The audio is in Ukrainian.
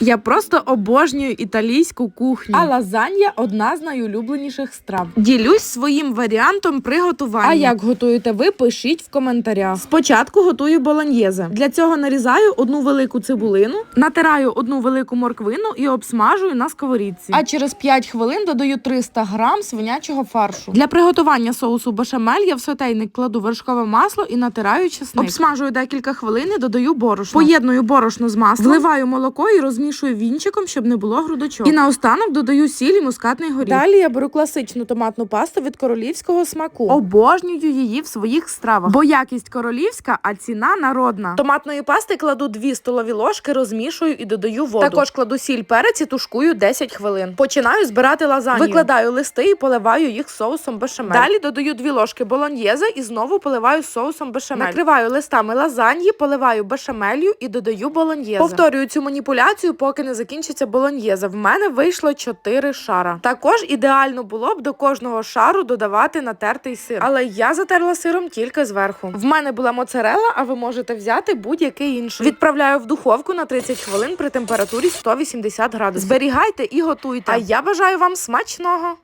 Я просто обожнюю італійську кухню. А лазанья одна з найулюбленіших страв. Ділюсь своїм варіантом приготування. А як готуєте ви, пишіть в коментарях. Спочатку готую болоньєзе. Для цього нарізаю одну велику цибулину, натираю одну велику морквину і обсмажую на сковорідці. А через 5 хвилин додаю 300 грам свинячого фаршу. Для приготування соусу бешамель я в сотейник кладу вершкове масло і натираю чесник. Обсмажую декілька хвилин і додаю борошно. Поєдную борошно з маслом, вливаю молоко і розмішую вінчиком, щоб не було грудочок. І наостанок додаю сіль і мускатний горіх. Далі я беру класичну томатну пасту від королівського смаку. Обожнюю її в своїх стравах, бо якість королівська, а ціна народна. Томатної пасти кладу 2 столові ложки, розмішую і додаю воду. Також кладу сіль перець і тушкую 10 хвилин. Починаю збирати лазанью. Викладаю листи і поливаю їх соусом бешамель. Далі додаю 2 ложки болоньєзе і знову поливаю соусом бешамель. Накриваю листами лазаньї, поливаю бешамелью і додаю болоньєзе. Повторюю цю маніпуляцію, поки не закінчиться болоньєза. В мене вийшло 4 шара. Також ідеально було б до кожного шару додавати натертий сир. Але я затерла сиром тільки зверху. В мене була моцарела, а ви можете взяти будь-який інший. Відправляю в духовку на 30 хвилин при температурі 180 градусів. Зберігайте і готуйте. А я бажаю вам смачного!